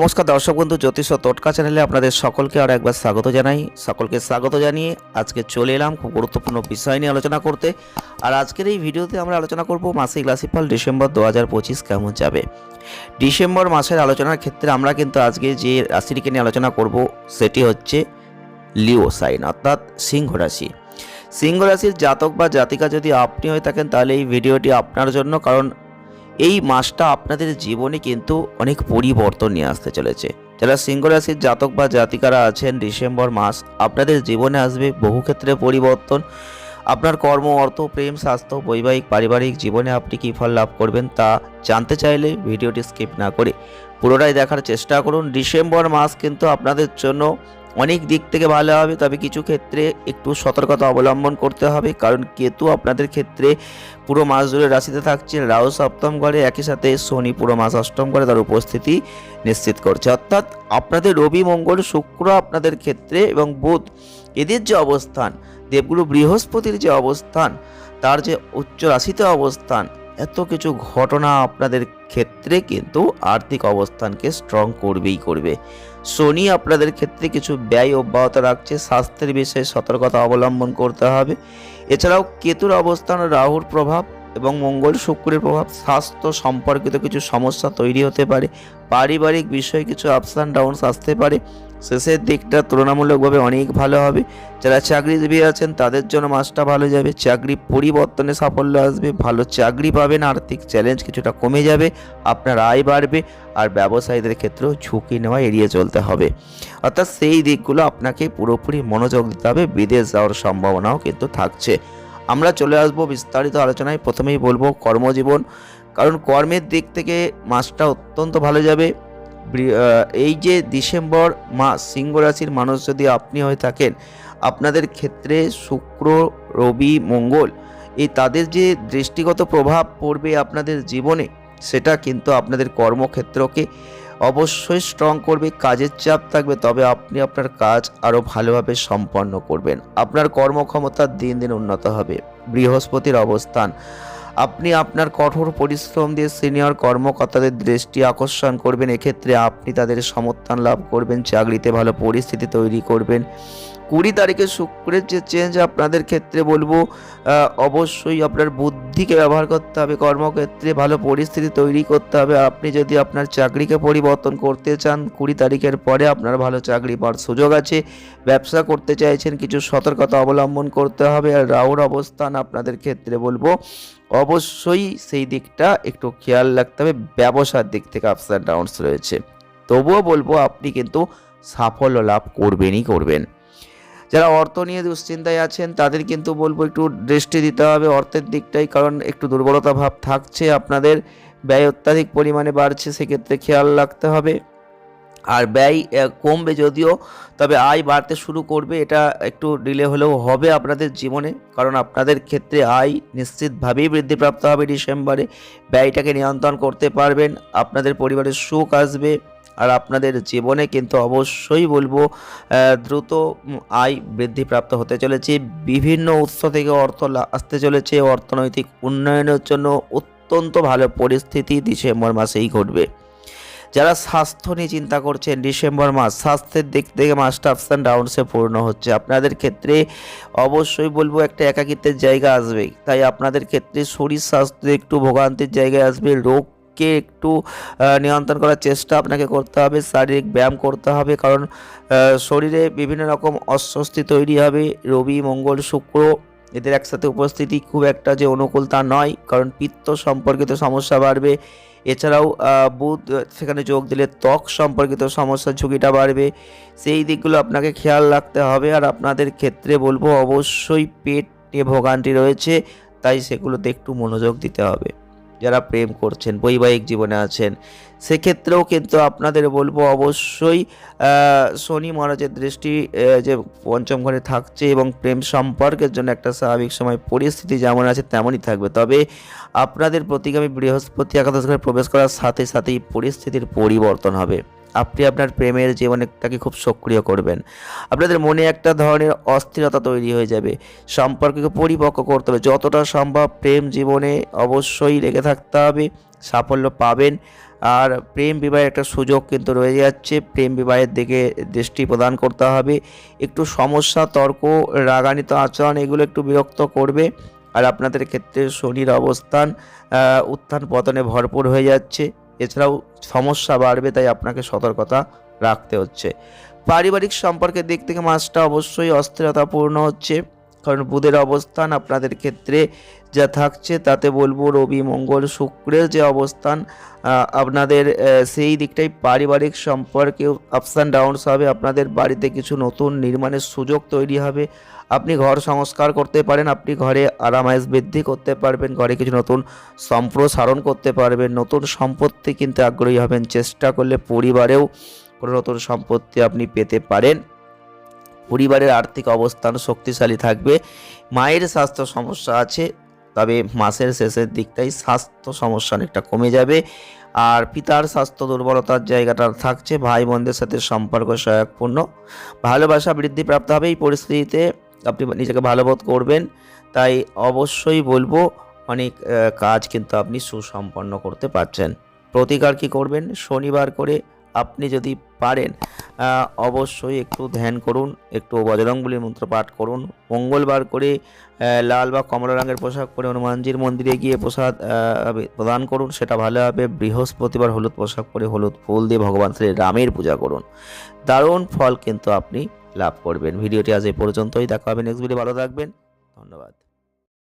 নমস্কার দর্শক বন্ধু, জ্যোতিষ তটকা চ্যানেলে আপনাদের সকলকে আর একবার স্বাগত জানাই। সকলকে স্বাগত জানিয়ে আজকে চলে এলাম খুব গুরুত্বপূর্ণ বিষয় নিয়ে আলোচনা করতে। আর আজকের এই ভিডিওতে আমরা আলোচনা করব মাসিক রাশিফল ডিসেম্বর দু হাজার পঁচিশ কেমন যাবে। ডিসেম্বর মাসের আলোচনার ক্ষেত্রে আমরা কিন্তু আজকে যে রাশিটিকে নিয়ে আলোচনা করব সেটি হচ্ছে লিও সাইন, অর্থাৎ সিংহ রাশি। সিংহ রাশির জাতক বা জাতিকা যদি আপনি হয়ে থাকেন তাহলে এই ভিডিওটি আপনার জন্য, কারণ এই মাসটা আপনাদের জীবনে কিন্তু অনেক পরিবর্তন নিয়ে আসতে চলেছে। যারা সিংহ রাশির জাতক বা জাতিকারা আছেন, ডিসেম্বর মাস আপনাদের জীবনে আসবে বহু ক্ষেত্রে পরিবর্তন। আপনার কর্ম, অর্থ, প্রেম, স্বাস্থ্য, বৈবাহিক, পারিবারিক জীবনে আপনি কী ফল লাভ করবেন তা জানতে চাইলে ভিডিওটি স্কিপ না করে পুরোটাই দেখার চেষ্টা করুন। ডিসেম্বর মাস কিন্তু আপনাদের জন্য অনেক দিক থেকে ভালো হবে, তবে কিছু ক্ষেত্রে একটু সতর্কতা অবলম্বন করতে হবে। কারণ কেতু আপনাদের ক্ষেত্রে পুরো মাস জুড়ে রাশিতে থাকছে রাহু সপ্তম ঘরে, একই সাথে শনি পুরো মাস অষ্টম ঘরে তার উপস্থিতি নিশ্চিত করছে। অর্থাৎ আপনাদের রবি, মঙ্গল, শুক্র আপনাদের ক্ষেত্রে এবং বুধ, এদের যে অবস্থান, দেবগুরু বৃহস্পতির যে অবস্থান, তার যে উচ্চ রাশিতে অবস্থান এত কিছু ঘটনা আপনাদের ক্ষেত্রে কিন্তু আর্থিক অবস্থানকে স্ট্রং করবেই করবে। শনি আপনাদের ক্ষেত্রে কিছু ব্যয় অব্যাহত রাখছে, স্বাস্থ্যের বিষয়ে সতর্কতা অবলম্বন করতে হবে। এছাড়াও কেতুর অবস্থান, রাহুর প্রভাব এবং মঙ্গল শুক্রের প্রভাব, স্বাস্থ্য সম্পর্কিত কিছু সমস্যা তৈরি হতে পারে। পারিবারিক বিষয়ে কিছু আপস অ্যান্ড ডাউনস আসতে পারে। শেষের দিকটা তুলনামূলকভাবে অনেক ভালো হবে। যারা চাকরিজীবী আছেন, তাদের জন্য মাসটা ভালো যাবে। চাকরি পরিবর্তনে সাফল্য আসবে। ভালো চাকরি পাবেন, আর্থিক চ্যালেঞ্জ কিছুটা কমে যাবে, আপনার আয় বাড়বে, আর ব্যবসায়ীদের ক্ষেত্রেও ঝুঁকি নেওয়া এড়িয়ে চলতে হবে। অর্থাৎ সেই দিকগুলো আপনাকে পুরোপুরি মনোযোগ দিতে হবে। বিদেশ যাওয়ার সম্ভাবনাও কিন্তু থাকছে। আমরা চলে আসব বিস্তারিত আলোচনায়। প্রথমেই বলব কর্মজীবন। কারণ কর্মের দিক থেকে মাসটা অত্যন্ত ভালো যাবে। এই যে ডিসেম্বর মাস, সিংহ রাশির মানুষ যদি আপনি হয়ে থাকেন, আপনাদের ক্ষেত্রে শুক্র, রবি, মঙ্গল, এই তাদের যে দৃষ্টিগত প্রভাব পড়বে আপনাদের জীবনে, সেটা কিন্তু আপনাদের কর্মক্ষেত্রকে অবশ্যই স্ট্রং করবে, কাজের চাপ থাকবে, তবে আপনি আপনার কাজ আরও ভালোভাবে সম্পন্ন করবেন। আপনার কর্মক্ষমতা দিন দিন উন্নত হবে। বৃহস্পতির অবস্থান আপনি আপনার কঠোর পরিশ্রম দিয়ে সিনিয়র কর্মকর্তাদের দৃষ্টি আকর্ষণ করবেন। এক্ষেত্রে আপনি তাদের সমর্থন লাভ করবেন, চাকরিতে ভালো পরিস্থিতি তৈরি করবেন। কুড়ি তারিখে শুক্রের যে চেঞ্জ আপনাদের ক্ষেত্রে বলব অবশ্যই আপনার বুদ্ধিকে ব্যবহার করতে হবে, কর্মক্ষেত্রে ভালো পরিস্থিতি তৈরি করতে হবে। আপনি যদি আপনার চাকরিকে পরিবর্তন করতে চান, কুড়ি তারিখের পরে আপনার ভালো চাকরি পাওয়ার সুযোগ আছে। ব্যবসা করতে চাইছেন, কিছু সতর্কতা অবলম্বন করতে হবে। আর রাহুর অবস্থান আপনাদের ক্ষেত্রে বলব, অবশ্যই সেই দিকটা একটু খেয়াল রাখতে হবে। ব্যবসার দিক থেকে আপস অ্যান্ড ডাউনস রয়েছে। তবুও বলব, আপনি কিন্তু সাফল্য লাভ করবেনই করবেন। যারা অর্থ নিয়ে দুশ্চিন্তায় আছেন, তাদের কিন্তু বলব একটু দৃষ্টি দিতে হবে অর্থের দিকটাই, কারণ একটু দুর্বলতা ভাব থাকছে, আপনাদের ব্যয় অত্যাধিক পরিমাণে বাড়ছে, সেক্ষেত্রে খেয়াল রাখতে হবে। আর ব্যয় কমবে যদিও, তবে আয় বাড়তে শুরু করবে, এটা একটু ডিলে হলেও হবে আপনাদের জীবনে, কারণ আপনাদের ক্ষেত্রে আয় নিশ্চিতভাবেই বৃদ্ধিপ্রাপ্ত হবে ডিসেম্বরে। ব্যয়টাকে নিয়ন্ত্রণ করতে পারবেন, আপনাদের পরিবারের সুখ আসবে আর আপনাদের জীবনে কিন্তু অবশ্যই বলব দ্রুত আয় বৃদ্ধিপ্রাপ্ত হতে চলেছে। বিভিন্ন উৎস থেকে অর্থ আসতে চলেছে। অর্থনৈতিক উন্নয়নের জন্য অত্যন্ত ভালো পরিস্থিতি ডিসেম্বর মাসেই ঘটবে। যারা স্বাস্থ্য নিয়ে চিন্তা করছেন, ডিসেম্বর মাস স্বাস্থ্যের দিক থেকে মাসটা আপস অ্যান্ড ডাউনসে পূর্ণ হচ্ছে। আপনাদের ক্ষেত্রে অবশ্যই বলব একটা একাকিত্বের জায়গা আসবে তাই আপনাদের ক্ষেত্রে শরীর স্বাস্থ্য একটু ভোগান্তির জায়গায় আসবে। রোগকে একটু নিয়ন্ত্রণ করার চেষ্টা আপনাকে করতে হবে, শারীরিক ব্যায়াম করতে হবে, কারণ শরীরে বিভিন্ন রকম অস্বস্তি তৈরি হবে, রবি, মঙ্গল, শুক্র, এদের একসাথে উপস্থিতি খুব একটা যে অনুকূল তা নয়, কারণ পিত্ত সম্পর্কিত সমস্যা বাড়বে, এছাড়াও বুধ, সেখানে যোগ দিলে ত্বক সম্পর্কিত সমস্যার ঝুঁকিটা বাড়বে, সেই দিকগুলো আপনাকে খেয়াল রাখতে হবে, আর আপনাদের ক্ষেত্রে বলব অবশ্যই পেট নিয়ে ভোগান্তি রয়েছে, তাই সেগুলোতে একটু মনোযোগ দিতে হবে। যারা প্রেম করছেন, বৈবাহিক জীবনে আছেন, সেক্ষেত্রেও কিন্তু আপনাদের বলব অবশ্যই শনি মহারাজের দৃষ্টি যে পঞ্চম ঘরে থাকছে এবং প্রেম সম্পর্কের জন্য একটা স্বাভাবিক সময়, পরিস্থিতি যেমন আছে তেমনই থাকবে। তবে আপনাদের প্রতিগামী বৃহস্পতি একাদশ ঘরে প্রবেশ করার সাথে সাথেই পরিস্থিতির পরিবর্তন হবে। আপনি আপনার প্রেমের জীবনটাকে খুব সক্রিয় করবেন। আপনাদের মনে একটা ধরনের অস্থিরতা তৈরি হয়ে যাবে। সম্পর্ককে পরিপক্ক করতে হবে। যতটা সম্ভব প্রেম জীবনে অবশ্যই লেগে থাকতে হবে। সাফল্য পাবেন। আর প্রেম বিবাহের একটা সুযোগ কিন্তু রয়ে যাচ্ছে। প্রেম বিবাহের দিকে দৃষ্টি প্রদান করতে হবে। একটু সমস্যা, তর্ক, রাগান্বিত আচরণ এগুলো একটু বিরক্ত করবে। আর আপনাদের ক্ষেত্রে শনির অবস্থান উত্থান পতনে ভরপুর হয়ে যাচ্ছে। এছাড়াও সমস্যা বাড়বে, তাই আপনাকে সতর্কতা রাখতে হচ্ছে। পারিবারিক সম্পর্কের দিক থেকে মাসটা অবশ্যই অস্থিরতাপূর্ণ হচ্ছে। কারণ বুধের অবস্থান আপনাদের ক্ষেত্রে যা থাকছে, তাতে বলব রবি, মঙ্গল, শুক্রের যে অবস্থান আপনাদের সেই দিকটাই পারিবারিক সম্পর্কে আপস অ্যান্ড ডাউনস হবে, আপনাদের বাড়িতে কিছু নতুন নির্মাণের সুযোগ তৈরি হবে। আপনি ঘর সংস্কার করতে পারেন, আপনি ঘরে আরামায়েশ বৃদ্ধি করতে পারবেন, ঘরে কিছু নতুন সম্প্রসারণ করতে পারবেন, নতুন সম্পত্তি কিনতে আগ্রহী হবেন, চেষ্টা করলে পরিবারেও কোনো নতুন সম্পত্তি আপনি পেতে পারেন। পরিবারের আর্থিক অবস্থান শক্তিশালী থাকবে। মায়ের স্বাস্থ্য সমস্যা আছে, তবে মাসের শেষের দিকটাই স্বাস্থ্য সমস্যা অনেকটা কমে যাবে। আর পিতার স্বাস্থ্য দুর্বলতার জায়গাটা থাকছে ভাই বোনদের সাথে সম্পর্ক সহায়কপূর্ণ। ভালোবাসা বৃদ্ধি প্রাপ্ত হবে এই পরিস্থিতিতে, আপনি নিজেকে ভালো বোধ করবেন। তাই অবশ্যই বলব, অনেক কাজ কিন্তু আপনি সুসম্পন্ন করতে পারছেন। প্রতিকার কি করবেন? শনিবার করে আপনি যদি পারেন অবশ্যই একটু ধ্যান করুন, একটু বজরংবলীর মন্ত্র পাঠ করুন। মঙ্গলবার করে লাল বা কমলা রঙের পোশাক পরে হনুমানজির মন্দিরে গিয়ে প্রসাদ প্রদান করুন, সেটা ভালো হবে। বৃহস্পতিবার হলুদ পোশাক পরে হলুদ ফুল দিয়ে ভগবান শ্রী রামের পূজা করুন। দারুণ ফল কিন্তু আপনি লাভ করবেন। ভিডিওটি আজ এই পর্যন্তই। দেখা হবে নেক্সট ভিডিও ভালো থাকবেন। ধন্যবাদ।